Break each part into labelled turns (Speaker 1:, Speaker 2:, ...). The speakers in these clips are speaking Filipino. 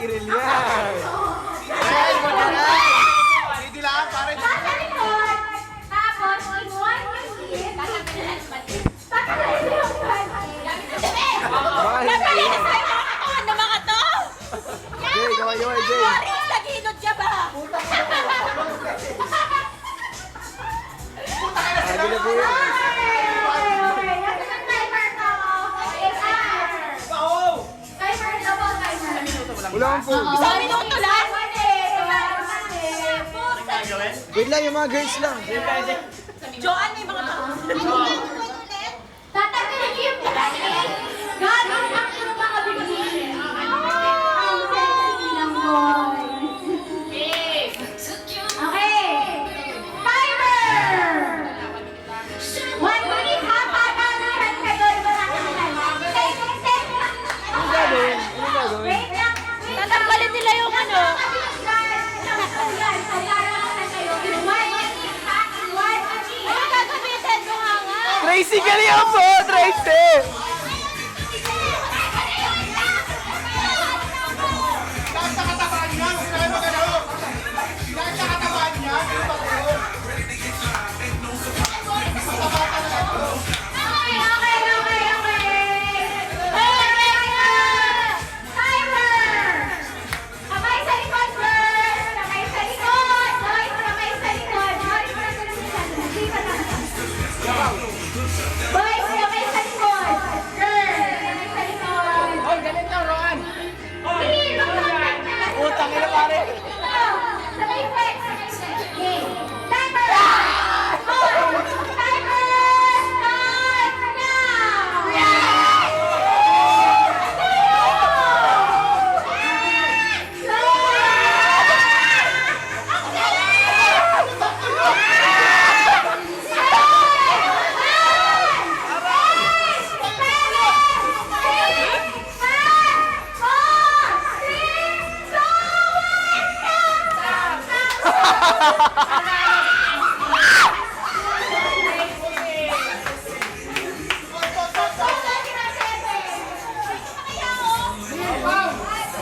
Speaker 1: Iril yan. Iril,
Speaker 2: wag na lang.
Speaker 1: Hindi lang,
Speaker 2: pare.
Speaker 3: Tapos, iwan yung gilid. Tatalin mo yung gilid. Tatalin mo yung Jay, gawa yun, Jay. Sorry, naginod siya ba? Wala akong
Speaker 1: phone. Isang minuto lang.
Speaker 3: Wait lang,
Speaker 2: yung
Speaker 3: mga girls lang. Joanne, may mga tao. em seguida as outras!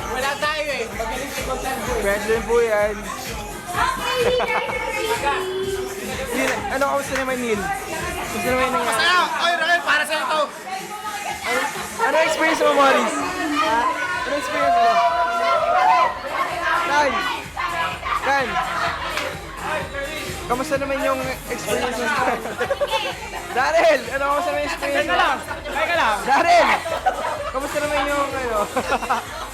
Speaker 1: Wala tayo eh. Magaling si Content President po yan. Neil, ano kamusta naman, Neil? Kamusta naman yung nangyari?
Speaker 4: Sa'yo! Oy, Rael, para sa'yo to!
Speaker 1: Ano, experience mo, Morris? Ha? Ano experience mo? Kan! Kan! Kamusta naman yung experience mo? Daryl! Ano kamusta naman yung experience mo?
Speaker 4: Teka lang!
Speaker 1: Daryl! Kamusta naman yung ano?